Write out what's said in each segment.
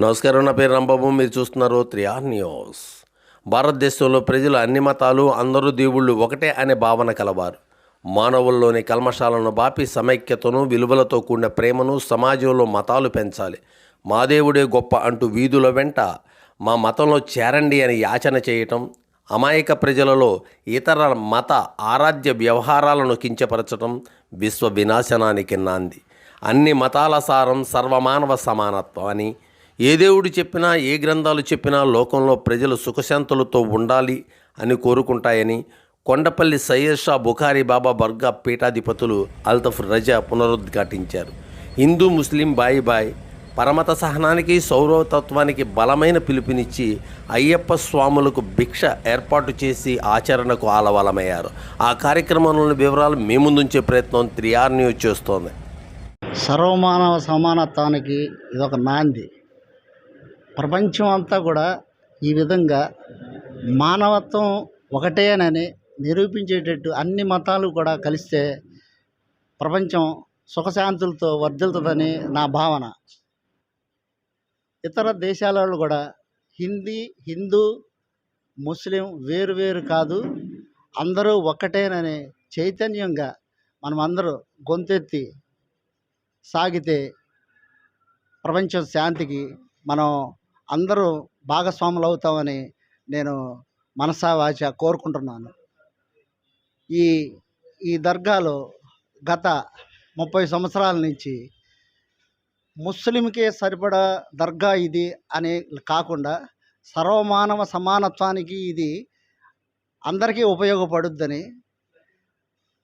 నమస్కారం నా పేరు రాంబాబు. మీరు చూస్తున్నారు త్రియార్ న్యూస్. భారతదేశంలో ప్రజలు అన్ని మతాలు అందరూ దేవుళ్ళు ఒకటే అనే భావన కలవారు. మానవుల్లోని కల్మషాలను బాపి సమైక్యతను విలువలతో కూడిన ప్రేమను సమాజంలో మతాలు పెంచాలి. మా దేవుడే గొప్ప అంటూ వీధుల వెంట మా మతంలో చేరండి అని యాచన చేయటం అమాయక ప్రజలలో ఇతర మత ఆరాధ్య వ్యవహారాలను కించపరచడం విశ్వ వినాశనానికి నాంది. అన్ని మతాల సారం సర్వమానవ సమానత్వం అని ఏ దేవుడు చెప్పినా ఏ గ్రంథాలు చెప్పినా లోకంలో ప్రజలు సుఖశాంతులతో ఉండాలి అని కోరుకుంటాయని కొండపల్లి సయ్యద్ షా బుఖారీ బాబా బర్గా పీఠాధిపతులు అల్తఫ్ రజా పునరుద్ఘాటించారు. హిందూ ముస్లిం బాయి బాయ్ పరమత సహనానికి సౌరవతత్వానికి బలమైన పిలుపునిచ్చి అయ్యప్ప స్వాములకు భిక్ష ఏర్పాటు చేసి ఆచరణకు ఆలవలమయ్యారు. ఆ కార్యక్రమంలోని వివరాలు మీ ముందుంచే ప్రయత్నం త్రియార్ న్యూస్ చేస్తోంది. సర్వమానవ సమానత్వానికి ఇదొక నాంది. ప్రపంచం అంతా కూడా ఈ విధంగా మానవత్వం ఒకటేనని నిరూపించేటట్టు అన్ని మతాలు కూడా కలిస్తే ప్రపంచం సుఖశాంతులతో వర్ధిల్తుందని నా భావన. ఇతర దేశాల వాళ్ళు కూడా హిందీ హిందూ ముస్లిం వేరు వేరు కాదు అందరూ ఒక్కటేనని చైతన్యంగా మనమందరూ గొంతెత్తి సాగితే ప్రపంచం శాంతికి మనం అందరూ భాగస్వాములు అవుతామని నేను మనసా వాచ కోరుకుంటున్నాను. ఈ ఈ దర్గాలో గత ముప్పై సంవత్సరాల నుంచి ముస్లింకే సరిపడా దర్గా ఇది అని కాకుండా సర్వమానవ సమానత్వానికి ఇది అందరికీ ఉపయోగపడుద్దని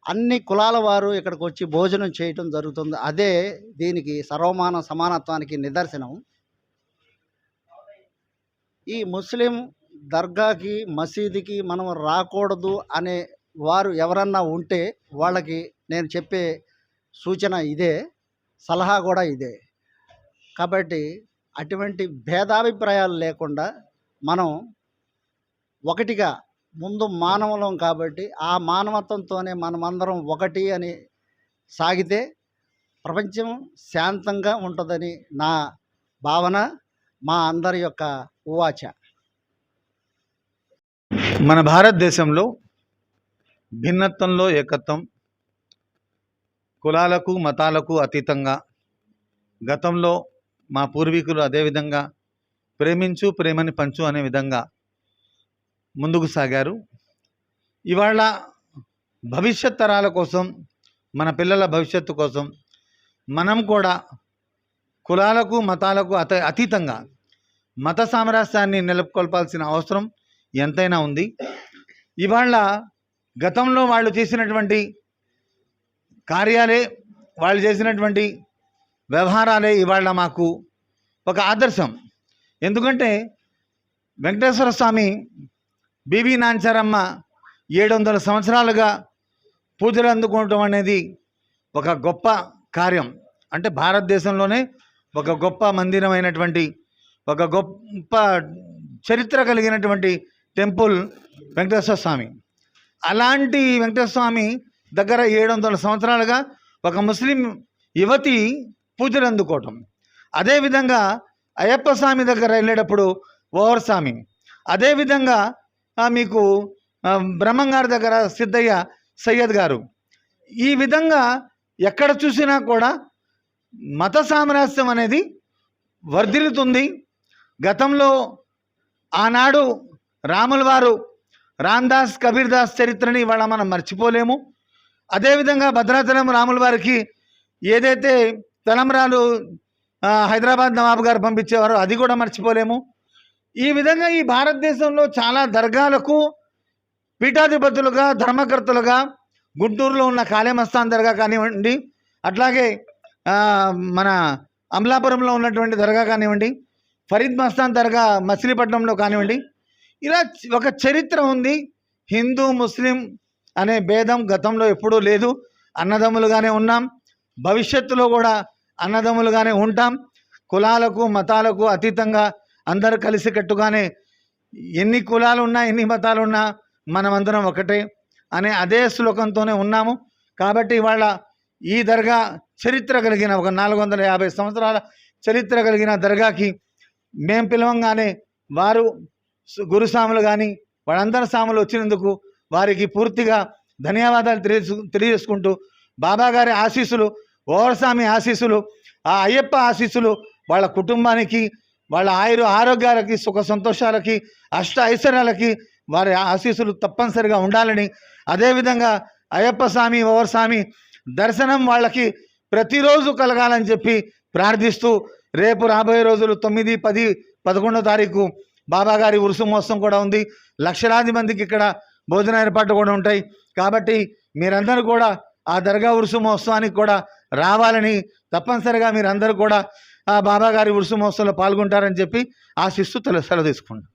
అన్ని కులాల వారు ఇక్కడికి వచ్చి భోజనం చేయటం జరుగుతుంది. అదే దీనికి సర్వమాన సమానత్వానికి నిదర్శనం. ఈ ముస్లిం దర్గాకి మసీదుకి మనం రాకూడదు అనే వారు ఎవరన్నా ఉంటే వాళ్ళకి నేను చెప్పే సూచన ఇదే సలహా కూడా ఇదే. కాబట్టి అటువంటి భేదాభిప్రాయాలు లేకుండా మనం ఒకటిగా ముందు మానవులం కాబట్టి ఆ మానవత్వంతోనే మనమందరం ఒకటి అని సాగితే ప్రపంచం శాంతంగా ఉంటుందని నా భావన మా అందరి యొక్క ఉవాచ. మన భారతదేశంలో భిన్నత్వంలో ఏకత్వం కులాలకు మతాలకు అతీతంగా గతంలో మా పూర్వీకులు అదేవిధంగా ప్రేమించు ప్రేమని పంచు అనే విధంగా ముందుకు సాగారు. ఇవాళ భవిష్యత్ తరాల కోసం మన పిల్లల భవిష్యత్తు కోసం మనం కూడా కులాలకు మతాలకు అత అతీతంగా మత సామరస్యాన్ని నెలకొల్పాల్సిన అవసరం ఎంతైనా ఉంది. ఇవాళ గతంలో వాళ్ళు చేసినటువంటి కార్యాలే వాళ్ళు చేసినటువంటి వ్యవహారాలే ఇవాళ మాకు ఒక ఆదర్శం. ఎందుకంటే వెంకటేశ్వర స్వామి బీబీ నాంచారమ్మ ఏడు వందల సంవత్సరాలుగా పూజలు అందుకోవటం అనేది ఒక గొప్ప కార్యం. అంటే భారతదేశంలోనే ఒక గొప్ప మందిరమైనటువంటి ఒక గొప్ప చరిత్ర కలిగినటువంటి టెంపుల్ వెంకటేశ్వర స్వామి. అలాంటి వెంకటేశ్వర స్వామి దగ్గర ఏడు వందల సంవత్సరాలుగా ఒక ముస్లిం యువతి పూజలు అందుకోవటం. అదేవిధంగా అయ్యప్ప స్వామి దగ్గర వెళ్ళేటప్పుడు ఓవర్ స్వామి. అదేవిధంగా మీకు బ్రహ్మంగారి దగ్గర సిద్ధయ్య సయ్యద్ గారు. ఈ విధంగా ఎక్కడ చూసినా కూడా మత సామరస్యం అనేది వర్ధిల్లుతుంది. గతంలో ఆనాడు రాముల వారు రామ్దాస్ కబీర్ దాస్ చరిత్రని ఇవాళ మనం మర్చిపోలేము. అదేవిధంగా భద్రాచలం రాముల వారికి ఏదైతే తలంబరాలు హైదరాబాద్ నవాబు గారు పంపించేవారో అది కూడా మర్చిపోలేము. ఈ విధంగా ఈ భారతదేశంలో చాలా దర్గాలకు పీఠాధిపతులుగా ధర్మకర్తలుగా గుంటూరులో ఉన్న కాళేమస్తాన్ దర్గా కానివ్వండి అట్లాగే మన అమలాపురంలో ఉన్నటువంటి దర్గా కానివ్వండి ఫరీద్ మస్తాన్ దర్గా మచిలీపట్నంలో కానివ్వండి. ఇలా ఒక చరిత్ర ఉంది. హిందూ ముస్లిం అనే భేదం గతంలో ఎప్పుడూ లేదు. అన్నదమ్ములుగానే ఉన్నాం. భవిష్యత్తులో కూడా అన్నదమ్ములుగానే ఉంటాం. కులాలకు మతాలకు అతీతంగా అందరూ కలిసికట్టుగానే ఎన్ని కులాలు ఉన్నా ఎన్ని మతాలు ఉన్నా మనమందరం ఒకటే అనే అదే శ్లోకంతోనే ఉన్నాము. కాబట్టి ఇవాళ ఈ దర్గా చరిత్ర కలిగిన ఒక నాలుగు వందల యాభై సంవత్సరాల చరిత్ర కలిగిన దర్గాకి మేము పిలవంగానే వారు గురుస్వాములు కానీ వాళ్ళందరి స్వాములు వచ్చినందుకు వారికి పూర్తిగా ధన్యవాదాలు తెలియజేసు తెలియజేసుకుంటూ బాబా గారి ఆశీస్సులు ఓవరస్వామి ఆశీస్సులు ఆ అయ్యప్ప ఆశీస్సులు వాళ్ళ కుటుంబానికి వాళ్ళ ఆయుర ఆరోగ్యాలకి సుఖ సంతోషాలకి అష్ట ఐశ్వర్యాలకి వారి ఆశీస్సులు తప్పనిసరిగా ఉండాలని అదేవిధంగా అయ్యప్ప స్వామి ఓవరస్వామి దర్శనం వాళ్ళకి ప్రతిరోజు కలగాలని చెప్పి ప్రార్థిస్తూ రేపు రాబోయే రోజులు తొమ్మిది పది పదకొండో తారీఖు బాబాగారి ఉరుసు మోసం కూడా ఉంది. లక్షలాది మందికి ఇక్కడ భోజన ఏర్పాట్లు కూడా ఉంటాయి. కాబట్టి మీరందరూ కూడా ఆ దర్గా ఉరుసు మహోత్సవానికి కూడా రావాలని తప్పనిసరిగా మీరందరూ కూడా ఆ బాబాగారి ఉరుసు మహోత్సవంలో పాల్గొంటారని చెప్పి ఆశిస్తూ తెలు సెలవు తీసుకుంటాం